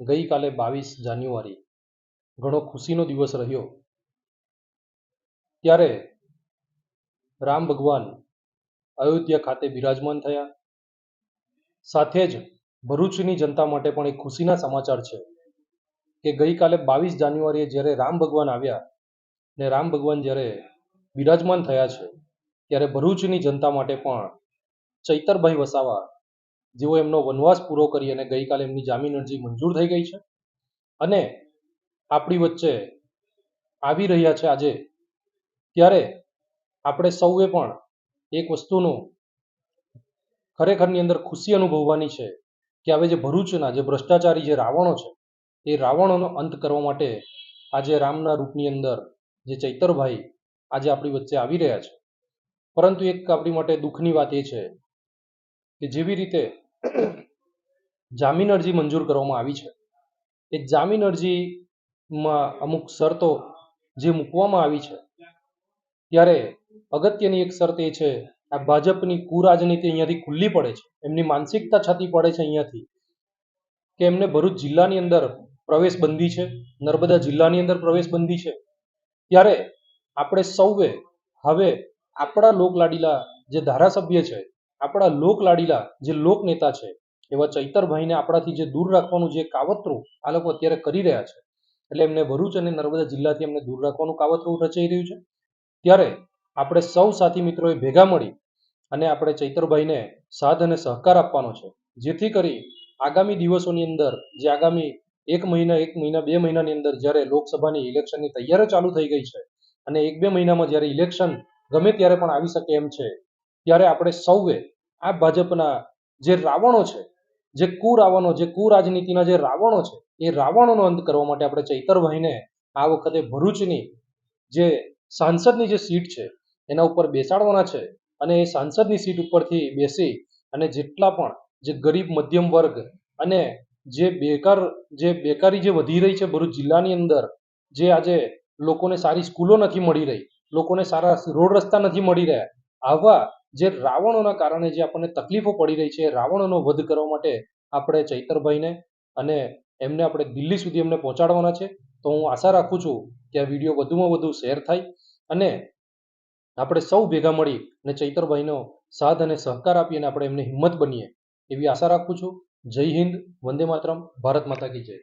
ગઈકાલે બાવીસ જાન્યુઆરી ઘણો ખુશીનો દિવસ રહ્યો. ત્યારે રામ ભગવાન અયોધ્યા ખાતે બિરાજમાન થયા. સાથે જ ભરૂચની જનતા માટે પણ એક ખુશીના સમાચાર છે કે ગઈકાલે બાવીસ જાન્યુઆરીએ જ્યારે રામ ભગવાન આવ્યા ને રામ ભગવાન જ્યારે બિરાજમાન થયા છે, ત્યારે ભરૂચની જનતા માટે પણ ચૈતરભાઈ વસાવા જેઓ એમનો વનવાસ પૂરો કરી અને ગઈકાલે એમની જામીન અરજી મંજૂર થઈ ગઈ છે. અને આપણી વચ્ચે આવી રહ્યા છે આજે, ત્યારે આપણે સૌએ પણ એક વસ્તુનું ખરેખરની અંદર ખુશી અનુભવવાની છે કે હવે જે ભરૂચના જે ભ્રષ્ટાચારી જે રાવણો છે, એ રાવણોનો અંત કરવા માટે આજે રામના રૂપની અંદર જે ચૈતરભાઈ આજે આપણી વચ્ચે આવી રહ્યા છે. પરંતુ એક આપણી માટે દુઃખની વાત એ છે કે જેવી રીતે જામીન અરજી મંજૂર કરવામાં આવી છે. એ જામીન અરજીમાં અમુક શરતો જે મૂકવામાં આવી છે, ત્યારે અગત્યની એક શરત એ છે, આ ભાજપની કુરાજનીતિ અહીંયાથી ખુલ્લી પડે છે. એમની માનસિકતા છતી પડે છે અહીંયાથી કે એમને ભરૂચ જિલ્લાની અંદર પ્રવેશ બંધી છે, નર્મદા જિલ્લાની અંદર પ્રવેશ બંધી છે. ત્યારે આપણે સૌએ હવે આપણા લોકલાડીલા જે ધારાસભ્ય છે આપણા લોકલાડીલા જે લોકનેતા છે, એવા ચૈતરભાઈને આપણાથી જે દૂર રાખવાનું જે કાવતરું આ લોકો અત્યારે કરી રહ્યા છે. એટલે એમને ભરૂચ અને નર્મદા જિલ્લાથી એમને દૂર રાખવાનું કાવતરું રચાઈ રહ્યું છે. ત્યારે આપણે સૌ સાથી મિત્રોએ ભેગા મળી અને આપણે ચૈતરભાઈને સાથ અને સહકાર આપવાનો છે. જેથી કરી આગામી દિવસોની અંદર, જે આગામી એક મહિના એક મહિના, બે મહિનાની અંદર જ્યારે લોકસભાની ઇલેક્શનની તૈયારી ચાલુ થઈ ગઈ છે અને એક બે મહિનામાં જ્યારે ઇલેક્શન ગમે ત્યારે પણ આવી શકે એમ છે, ત્યારે આપણે સૌએ આ ભાજપના જે રાવણો છે, જે કુરાવણો જે કુરાજનીતિના જે રાવણો છે, એ રાવણોનો અંત કરવા માટે આપણે ચૈતરભાઈને આ વખતે ભરૂચની જે સાંસદની જે સીટ છે, એના ઉપર બેસાડવાના છે અને એ સાંસદની સીટ ઉપરથી બેસી અને જેટલા પણ જે ગરીબ મધ્યમ વર્ગ અને જે બેકાર, જે બેકારી જે વધી રહી છે ભરૂચ જિલ્લાની અંદર, જે આજે લોકોને સારી સ્કૂલો નથી મળી રહી, લોકોને સારા રોડ રસ્તા નથી મળી રહ્યા, આવા જે રાવણોના કારણે જે આપણને તકલીફો પડી રહી છે, રાવણોનો વધ કરવા માટે આપણે ચૈતરભાઈને અને એમને આપણે દિલ્હી સુધી એમને પહોંચાડવાના છે. તો હું આશા રાખું છું કે આ વીડિયો વધુમાં વધુ શેર થાય અને આપણે સૌ ભેગા મળી અને ચૈતરભાઈનો સાથ અને સહકાર આપી અને આપણે એમને હિંમત બનીએ એવી આશા રાખું છું. જય હિન્દ, વંદે માતરમ, ભારત માતા કી જય.